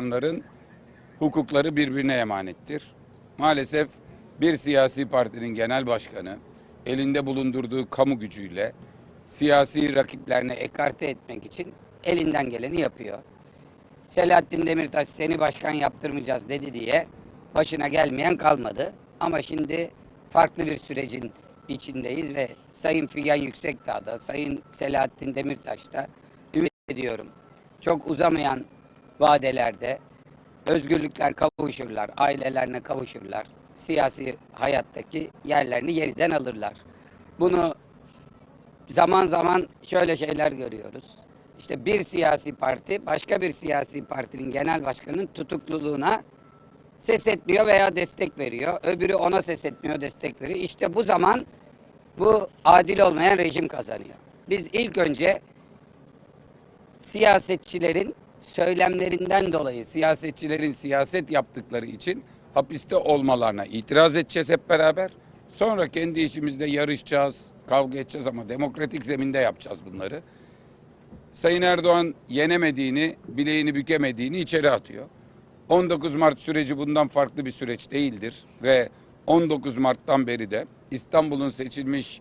insanların hukukları birbirine emanettir. Maalesef bir siyasi partinin genel başkanı elinde bulundurduğu kamu gücüyle siyasi rakiplerini ekarte etmek için elinden geleni yapıyor. Selahattin Demirtaş seni başkan yaptırmayacağız dedi diye başına gelmeyen kalmadı. Ama şimdi farklı bir sürecin içindeyiz ve Sayın Figen Yüksekdağ'da, Sayın Selahattin Demirtaş'ta ümit ediyorum. Çok uzamayan vadelerde özgürlükler kavuşurlar, ailelerine kavuşurlar, siyasi hayattaki yerlerini yeniden alırlar. Bunu zaman zaman şöyle şeyler görüyoruz. İşte bir siyasi parti başka bir siyasi partinin genel başkanının tutukluluğuna ses etmiyor veya destek veriyor. Öbürü ona ses etmiyor, destek veriyor. İşte bu zaman bu adil olmayan rejim kazanıyor. Biz ilk önce siyasetçilerin söylemlerinden dolayı siyasetçilerin siyaset yaptıkları için hapiste olmalarına itiraz edeceğiz hep beraber. Sonra kendi içimizde yarışacağız, kavga edeceğiz ama demokratik zeminde yapacağız bunları. Sayın Erdoğan yenemediğini, bileğini bükemediğini içeri atıyor. 19 Mart süreci bundan farklı bir süreç değildir ve 19 Mart'tan beri de İstanbul'un seçilmiş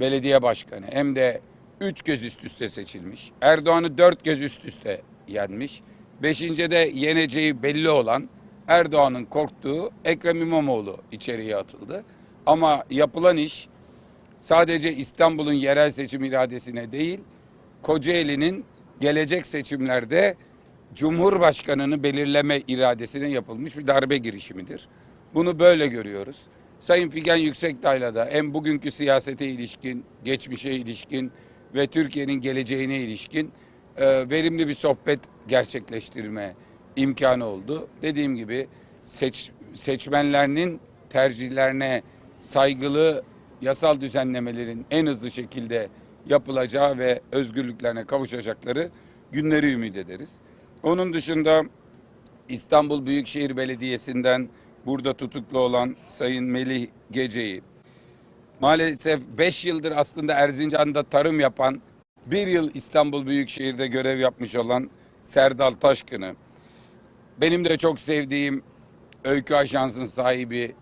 belediye başkanı hem de 3 kez üst üste seçilmiş. Erdoğan'ı 4 kez üst üste yenmiş. Beşinci de yeneceği belli olan Erdoğan'ın korktuğu Ekrem İmamoğlu içeriye atıldı. Ama yapılan iş sadece İstanbul'un yerel seçim iradesine değil, Kocaeli'nin gelecek seçimlerde Cumhurbaşkanını belirleme iradesine yapılmış bir darbe girişimidir. Bunu böyle görüyoruz. Sayın Figen Yüksekdağ'la da hem bugünkü siyasete ilişkin, geçmişe ilişkin ve Türkiye'nin geleceğine ilişkin e, verimli bir sohbet gerçekleştirme imkanı oldu. Dediğim gibi seç, seçmenlerinin tercihlerine saygılı yasal düzenlemelerin en hızlı şekilde yapılacağı ve özgürlüklerine kavuşacakları günleri ümit ederiz. Onun dışında İstanbul Büyükşehir Belediyesi'nden burada tutuklu olan Sayın Melih Gece'yi maalesef 5 yıldır aslında Erzincan'da tarım yapan, bir yıl İstanbul Büyükşehir'de görev yapmış olan Serdal Taşkın'ı, benim de çok sevdiğim Öykü Ajansı'nın sahibi,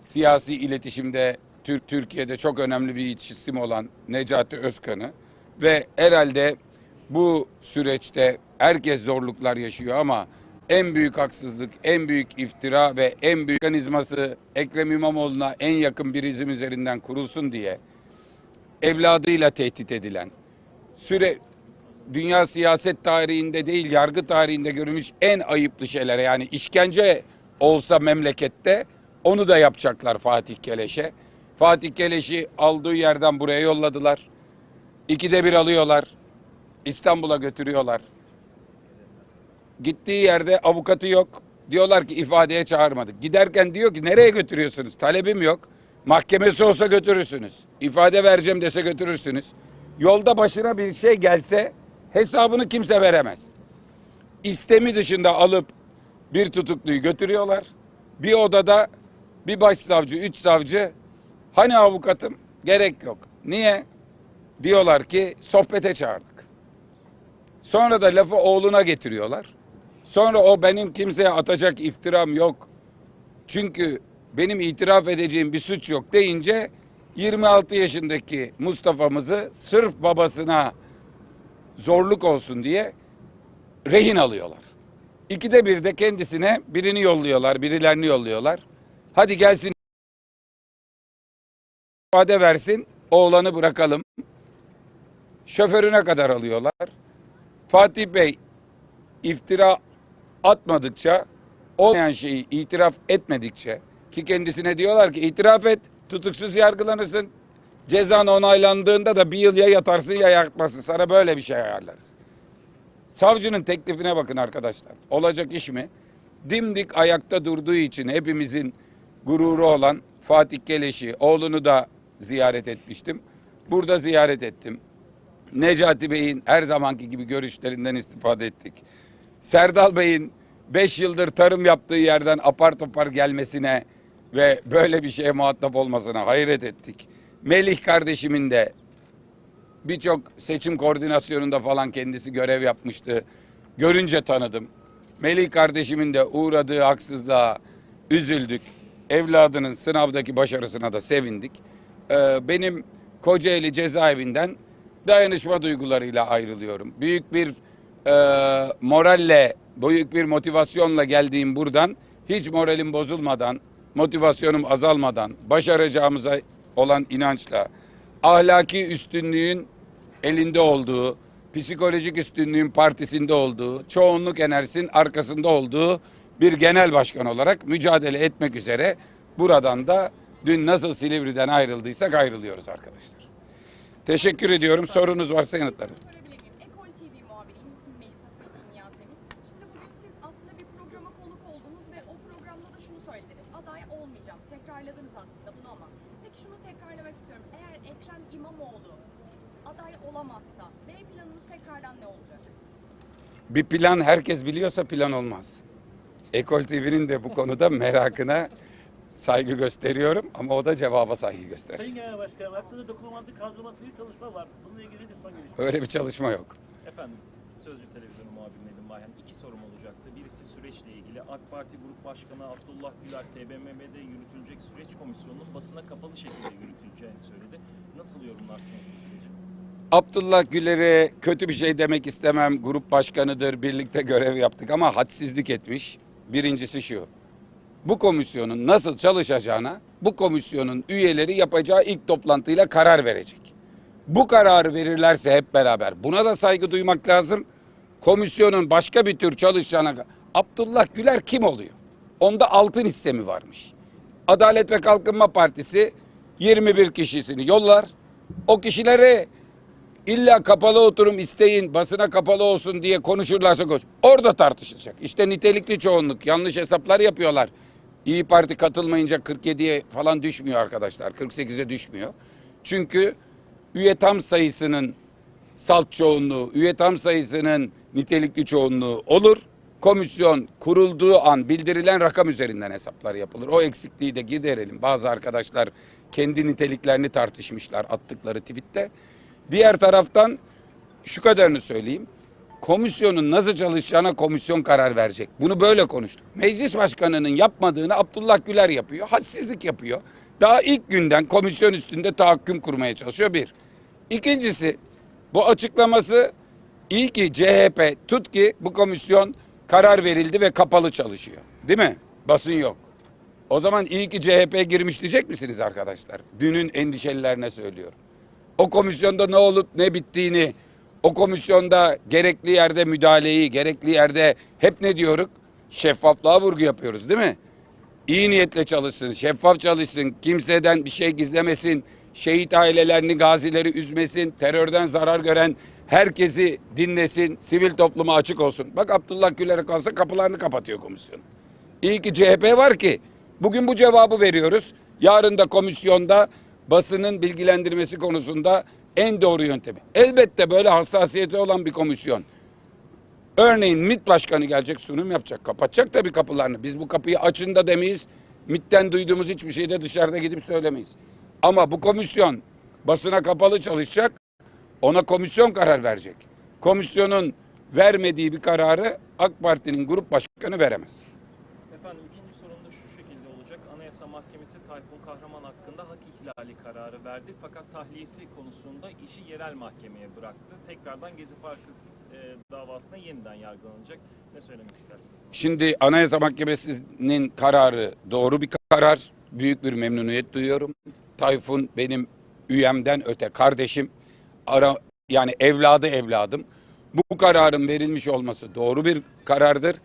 siyasi iletişimde Türk Türkiye'de çok önemli bir isim olan Necati Özkan'ı ve herhalde bu süreçte herkes zorluklar yaşıyor ama en büyük haksızlık, en büyük iftira ve en büyük mekanizması Ekrem İmamoğlu'na en yakın bir izim üzerinden kurulsun diye evladıyla tehdit edilen, süre dünya siyaset tarihinde değil yargı tarihinde görülmüş en ayıplı şeylere yani işkence olsa memlekette onu da yapacaklar Fatih Keleş'e. Fatih Keleş'i aldığı yerden buraya yolladılar. İkide bir alıyorlar. İstanbul'a götürüyorlar. Gittiği yerde avukatı yok. Diyorlar ki ifadeye çağırmadık. Giderken diyor ki nereye götürüyorsunuz? Talebim yok. Mahkemesi olsa götürürsünüz. İfade vereceğim dese götürürsünüz. Yolda başına bir şey gelse hesabını kimse veremez. İstemi dışında alıp bir tutukluyu götürüyorlar. Bir odada bir başsavcı, üç savcı. Hani avukatım? Gerek yok. Niye? Diyorlar ki sohbete çağırdık. Sonra da lafı oğluna getiriyorlar. Sonra o benim kimseye atacak iftiram yok. Çünkü benim itiraf edeceğim bir suç yok deyince 26 yaşındaki Mustafa'mızı sırf babasına zorluk olsun diye rehin alıyorlar. İkide bir de kendisine birini yolluyorlar, birilerini yolluyorlar. Hadi gelsin ifade versin, oğlanı bırakalım. Şoförüne kadar alıyorlar. Fatih Bey iftira atmadıkça, olmayan şeyi itiraf etmedikçe ki kendisine diyorlar ki itiraf et, tutuksuz yargılanırsın. Cezan onaylandığında da bir yıl ya yatarsın ya yatmasın. Sana böyle bir şey ayarlarız. Savcının teklifine bakın arkadaşlar. Olacak iş mi? Dimdik ayakta durduğu için hepimizin gururu olan Fatih Keleş'i, oğlunu da ziyaret etmiştim. Burada ziyaret ettim. Necati Bey'in her zamanki gibi görüşlerinden istifade ettik. Serdal Bey'in 5 yıldır tarım yaptığı yerden apar topar gelmesine ve böyle bir şeye muhatap olmasına hayret ettik. Melih kardeşimin de birçok seçim koordinasyonunda falan kendisi görev yapmıştı. Görünce tanıdım. Melih kardeşimin de uğradığı haksızlığa üzüldük. Evladının sınavdaki başarısına da sevindik. Ee, benim Kocaeli cezaevinden dayanışma duygularıyla ayrılıyorum. Büyük bir e, moralle, büyük bir motivasyonla geldiğim buradan hiç moralim bozulmadan, motivasyonum azalmadan, başaracağımıza olan inançla, ahlaki üstünlüğün elinde olduğu, psikolojik üstünlüğün partisinde olduğu, çoğunluk enerjisinin arkasında olduğu bir genel başkan olarak mücadele etmek üzere buradan da dün nasıl Silivri'den ayrıldıysak ayrılıyoruz arkadaşlar. Teşekkür ediyorum. Sorunuz varsa yanıtlarım. İmamoğlu aday olamazsa B planınız tekrardan ne olacak? Bir plan herkes biliyorsa plan olmaz. Ekol TV'nin de bu konuda merakına saygı gösteriyorum ama o da cevaba saygı Sayın göstersin. Genel Başkanım hakkında dokümanlı kaldırılması bir çalışma var. Bununla ilgili son gelişme. Öyle bir çalışma yok. Efendim, Sözcü Televizyonu Bayhan. iki sorum olacaktı. Birisi süreçle ilgili. AK Parti Grup Başkanı Abdullah Güler, TBMM'de yürütülecek süreç komisyonunun basına kapalı şekilde yürütüleceğini söyledi. Nasıl yorumlarsınız? Abdullah Güler'e kötü bir şey demek istemem. Grup başkanıdır, birlikte görev yaptık ama hadsizlik etmiş. Birincisi şu. Bu komisyonun nasıl çalışacağına bu komisyonun üyeleri yapacağı ilk toplantıyla karar verecek. Bu kararı verirlerse hep beraber buna da saygı duymak lazım. Komisyonun başka bir tür çalışacağına Abdullah Güler kim oluyor? Onda altın hisse mi varmış? Adalet ve Kalkınma Partisi 21 kişisini yollar. O kişilere İlla kapalı oturum isteyin, basına kapalı olsun diye konuşurlarsa konuş. Orada tartışılacak. İşte nitelikli çoğunluk. Yanlış hesaplar yapıyorlar. İyi Parti katılmayınca 47'ye falan düşmüyor arkadaşlar. 48'e düşmüyor. Çünkü üye tam sayısının salt çoğunluğu, üye tam sayısının nitelikli çoğunluğu olur. Komisyon kurulduğu an bildirilen rakam üzerinden hesaplar yapılır. O eksikliği de giderelim. Bazı arkadaşlar kendi niteliklerini tartışmışlar attıkları tweette. Diğer taraftan şu kadarını söyleyeyim. Komisyonun nasıl çalışacağına komisyon karar verecek. Bunu böyle konuştuk. Meclis başkanının yapmadığını Abdullah Güler yapıyor. Hadsizlik yapıyor. Daha ilk günden komisyon üstünde tahakküm kurmaya çalışıyor bir. İkincisi bu açıklaması iyi ki CHP tut ki bu komisyon karar verildi ve kapalı çalışıyor. Değil mi? Basın yok. O zaman iyi ki CHP girmiş diyecek misiniz arkadaşlar? Dünün endişelilerine söylüyorum. O komisyonda ne olup ne bittiğini, o komisyonda gerekli yerde müdahaleyi, gerekli yerde hep ne diyoruz? Şeffaflığa vurgu yapıyoruz değil mi? İyi niyetle çalışsın, şeffaf çalışsın, kimseden bir şey gizlemesin, şehit ailelerini, gazileri üzmesin, terörden zarar gören herkesi dinlesin, sivil topluma açık olsun. Bak Abdullah Güler'e kalsa kapılarını kapatıyor komisyon. İyi ki CHP var ki bugün bu cevabı veriyoruz. Yarın da komisyonda basının bilgilendirmesi konusunda en doğru yöntemi. Elbette böyle hassasiyeti olan bir komisyon. Örneğin MİT başkanı gelecek sunum yapacak. Kapatacak tabii kapılarını. Biz bu kapıyı açın da demeyiz. MİT'ten duyduğumuz hiçbir şeyi de dışarıda gidip söylemeyiz. Ama bu komisyon basına kapalı çalışacak. Ona komisyon karar verecek. Komisyonun vermediği bir kararı AK Parti'nin grup başkanı veremez. Efendim ikinci sorum da şu şekilde olacak. Anayasa Mahkemesi Tayfun Kahraman hakkında hak ihlali kararı verdi. Fakat tahliyesi konusunda işi yerel mahkemeye bıraktı. Tekrardan Gezi Parkı e, davasına yeniden yargılanacak. Ne söylemek istersiniz? Şimdi Anayasa Mahkemesi'nin kararı doğru bir karar. Büyük bir memnuniyet duyuyorum. Tayfun benim üyemden öte kardeşim. Ara, yani evladı evladım. Bu kararın verilmiş olması doğru bir karardır.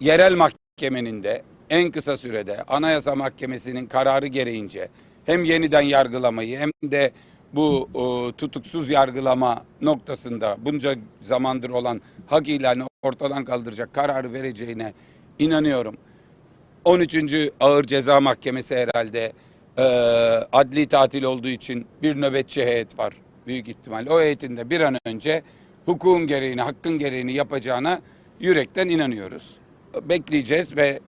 Yerel mahkemenin de en kısa sürede Anayasa Mahkemesi'nin kararı gereğince hem yeniden yargılamayı hem de bu e, tutuksuz yargılama noktasında bunca zamandır olan hak ilanı ortadan kaldıracak kararı vereceğine inanıyorum. 13. Ağır Ceza Mahkemesi herhalde e, adli tatil olduğu için bir nöbetçi heyet var büyük ihtimal. O heyetin de bir an önce hukukun gereğini, hakkın gereğini yapacağına yürekten inanıyoruz. Bekleyeceğiz ve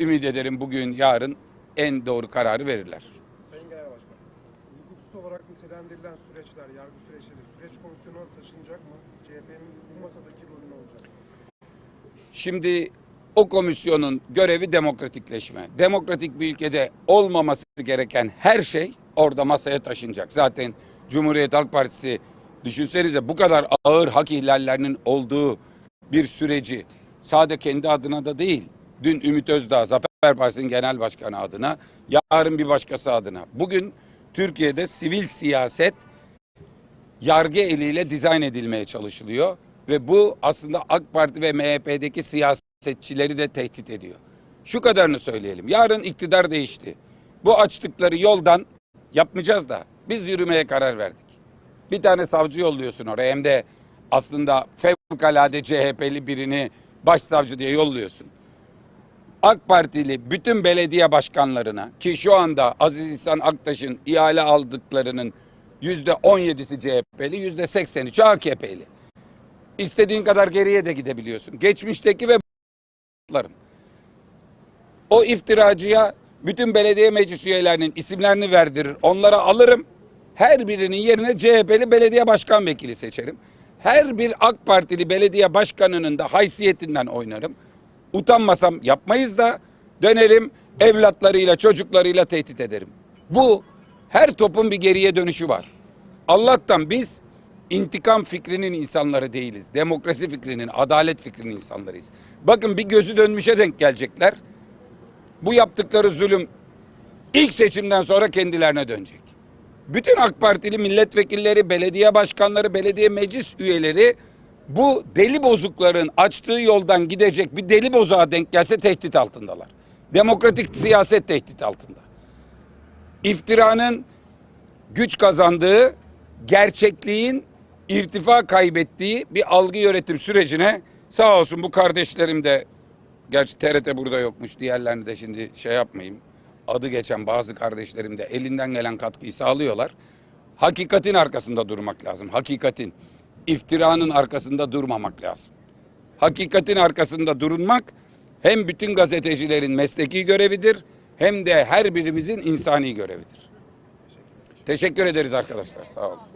ümit ederim bugün, yarın en doğru kararı verirler. Sayın Genel Başkan, hukuksuz olarak nitelendirilen süreçler, yargı süreçleri süreç komisyonuna taşınacak mı? CHP'nin bu masadaki rolü ne olacak? Şimdi o komisyonun görevi demokratikleşme. Demokratik bir ülkede olmaması gereken her şey orada masaya taşınacak. Zaten Cumhuriyet Halk Partisi düşünsenize bu kadar ağır hak ihlallerinin olduğu bir süreci sade kendi adına da değil. Dün Ümit Özdağ Zafer Partisi'nin genel başkanı adına, yarın bir başkası adına. Bugün Türkiye'de sivil siyaset yargı eliyle dizayn edilmeye çalışılıyor ve bu aslında AK Parti ve MHP'deki siyasetçileri de tehdit ediyor. Şu kadarını söyleyelim. Yarın iktidar değişti. Bu açtıkları yoldan yapmayacağız da biz yürümeye karar verdik. Bir tane savcı yolluyorsun oraya hem de aslında fevkalade CHP'li birini başsavcı diye yolluyorsun. AK Partili bütün belediye başkanlarına ki şu anda Aziz İhsan Aktaş'ın ihale aldıklarının yüzde 17'si CHP'li, yüzde 83'ü AKP'li. İstediğin kadar geriye de gidebiliyorsun. Geçmişteki ve larım. O iftiracıya bütün belediye meclis üyelerinin isimlerini verdirir. Onlara alırım. Her birinin yerine CHP'li belediye başkan vekili seçerim. Her bir AK Partili belediye başkanının da haysiyetinden oynarım. Utanmasam yapmayız da dönerim evlatlarıyla çocuklarıyla tehdit ederim. Bu her topun bir geriye dönüşü var. Allah'tan biz intikam fikrinin insanları değiliz. Demokrasi fikrinin, adalet fikrinin insanlarıyız. Bakın bir gözü dönmüşe denk gelecekler. Bu yaptıkları zulüm ilk seçimden sonra kendilerine dönecek. Bütün AK Partili milletvekilleri, belediye başkanları, belediye meclis üyeleri bu deli bozukların açtığı yoldan gidecek bir deli bozuğa denk gelse tehdit altındalar. Demokratik siyaset tehdit altında. İftiranın güç kazandığı, gerçekliğin irtifa kaybettiği bir algı yönetim sürecine sağ olsun bu kardeşlerim de gerçi TRT burada yokmuş diğerlerini de şimdi şey yapmayayım. Adı geçen bazı kardeşlerim de elinden gelen katkıyı sağlıyorlar. Hakikatin arkasında durmak lazım. Hakikatin. iftiranın arkasında durmamak lazım. Hakikatin arkasında durulmak hem bütün gazetecilerin mesleki görevidir hem de her birimizin insani görevidir. Teşekkür ederiz arkadaşlar. Sağ olun.